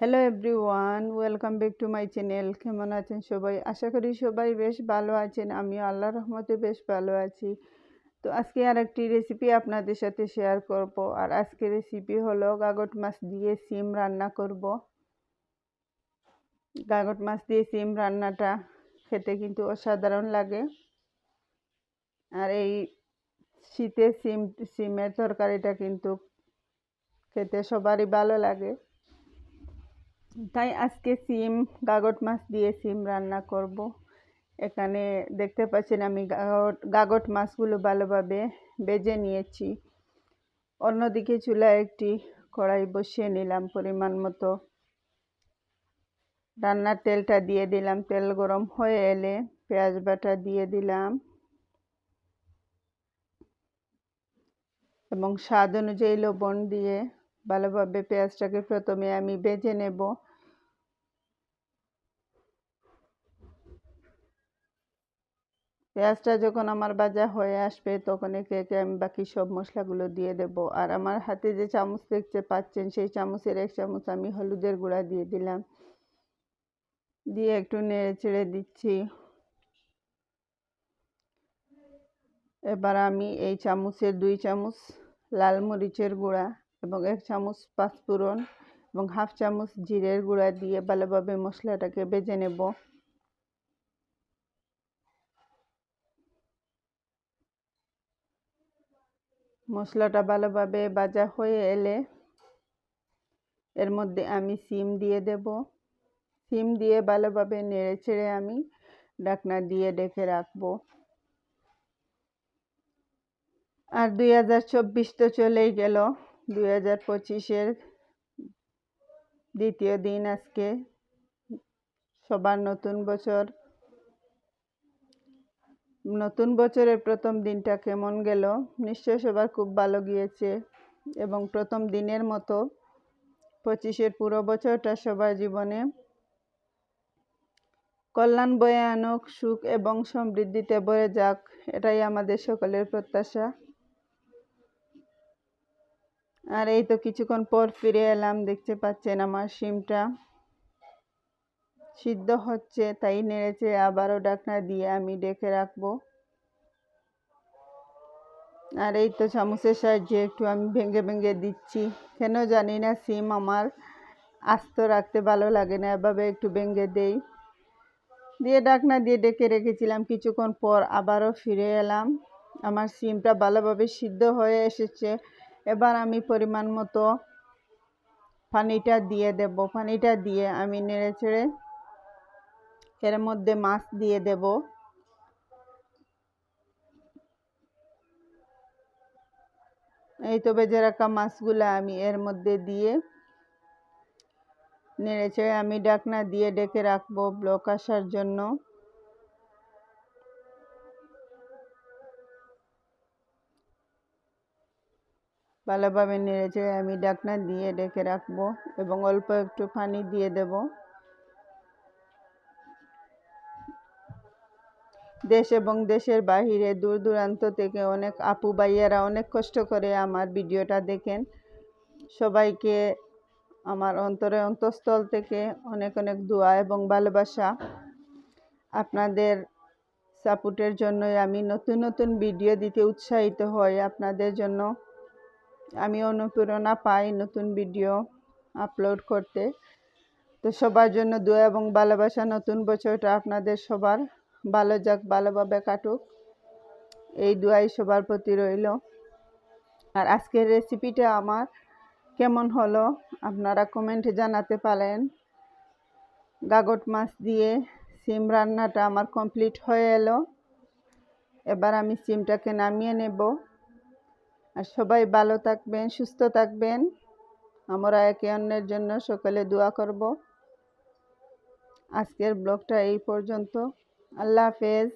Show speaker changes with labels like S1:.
S1: Hello everyone welcome back to my channel কেমন আছেন সবাই? আশা করি সবাই বেশ ভালো আছেন আমি আল্লাহর রহমতে বেশ ভালো আছি। তো আজকে আর একটি রেসিপি আপনাদের সাথে শেয়ার করব। আর আজকে রেসিপি হলো গাগট মাছ দিয়ে সিম রান্না করব। গাগট মাছ দিয়ে সিম রান্নাটা খেতে কিন্তু অসাধারণ লাগে। আর এই শীতে সিম, সিমের তরকারিটা কিন্তু খেতে সবারই ভালো লাগে। তাই আজকে সিম, গাগট মাছ দিয়ে সিম রান্না করব। এখানে দেখতে পাচ্ছেন আমি গাগট মাছগুলো ভালোভাবে বেজে নিয়েছি। অন্যদিকে চুলায় একটি কড়াই বসিয়ে নিলাম পরিমাণ মতো। রান্নার তেলটা দিয়ে দিলাম, তেল গরম হয়ে এলে পেঁয়াজ বাটা দিয়ে দিলাম। এবং স্বাদ অনুযায়ী লবণ দিয়ে ভালোভাবে পেঁয়াজটাকে প্রথমে আমি বেজে নেব। পেঁয়াজটা যখন আমার ভাজা হয়ে আসবে, তখন একে একে আমি বাকি সব মশলাগুলো দিয়ে দেব। আর আমার হাতে যে চামচ দেখতে পাচ্ছেন, সেই চামচের এক চামচ আমি হলুদের গুঁড়া দিয়ে দিলাম। দিয়ে একটু নেড়ে চেড়ে দিচ্ছি। এবার আমি এই চামচের দুই চামচ লাল মরিচের গুঁড়া এবং এক চামচ পাঁচফোড়ন এবং হাফ চামচ জিরের গুঁড়া দিয়ে ভালোভাবে মশলাটাকে বেজে নেব। মশলাটা ভালোভাবে ভাজা হয়ে এলে এর মধ্যে আমি সিম দিয়ে দেব। সিম দিয়ে ভালোভাবে নেড়ে চেড়ে আমি ডাকনা দিয়ে ডেকে রাখব। আর দুই হাজার চব্বিশ তো চলেই গেল। হাজার পঁচিশের দ্বিতীয় দিন আজকে সবার নতুন বছর। নতুন বছরের প্রথম দিনটা কেমন গেল? নিশ্চয় সবার খুব ভালো গিয়েছে এবং প্রথম দিনের মতো পঁচিশের পুরো বছরটা সবার জীবনে কল্যাণ বয়ে আনুক, সুখ এবং সমৃদ্ধিতে ভরে যাক, এটাই আমাদের সকলের প্রত্যাশা। আর এই তো কিছুক্ষণ পর ফিরে এলাম, দেখতে পাচ্ছেন আমার শিমটা সিদ্ধ হচ্ছে, তাই নেড়েছে আবারও ডাকনা দিয়ে আমি ডেকে রাখব। আর এই তো চামচের সাহায্যে একটু আমি ভেঙে ভেঙে দিচ্ছি। কেন জানি না, সিম আমার আস্ত রাখতে ভালো লাগে না, এভাবে একটু ভেঙে দেই। দিয়ে ডাকনা দিয়ে ডেকে রেখেছিলাম, কিছুক্ষণ পর আবারও ফিরে এলাম। আমার সিমটা ভালোভাবে সিদ্ধ হয়ে এসেছে। এবার আমি পরিমাণ মতো পানিটা দিয়ে দেব। পানিটা দিয়ে আমি নেড়ে চেড়ে এর মধ্যে মাছ দিয়ে দেব। এই তো বেজে রাখা মাছগুলো আমি এর মধ্যে দিয়ে নেড়ে চেড়ে আমি ডাকনা দিয়ে ডেকে রাখব ব্লক আসার জন্য। ভালোভাবে নেড়েচে আমি ডাকনা দিয়ে ডেকে রাখব এবং অল্প একটু পানি দিয়ে দেব। দেশ এবং দেশের বাহিরে দূর দূরান্ত থেকে অনেক আপু ভাইয়ারা অনেক কষ্ট করে আমার ভিডিওটা দেখেন। সবাইকে আমার অন্তরে অন্তঃস্থল থেকে অনেক অনেক দোয়া এবং ভালোবাসা। আপনাদের সাপোর্টের জন্যই আমি নতুন নতুন ভিডিও দিতে উৎসাহিত হই। আপনাদের জন্য আমি অনুপ্রেরণা পাই নতুন ভিডিও আপলোড করতে। তো সবার জন্য দোয়া এবং ভালোবাসা, নতুন বছরটা আপনাদের সবার। ভালো যাক, ভালোভাবে কাটুক। এই দোয়াই সবার প্রতি রইল। আর আজকের রেসিপিটা আমার কেমন হলো আপনারা কমেন্টে জানাতে পারেন। গাগট মাছ দিয়ে সিম রান্নাটা আমার কমপ্লিট হয়ে এলো। এবার আমি সিমটাকে নামিয়ে নেব। আর সবাই ভালো থাকবেন, সুস্থ থাকবেন। আমরা একে অন্যের জন্য সকালে দোয়া করব। আজকের ব্লগটা এই পর্যন্ত। আল্লাহ হাফেজ।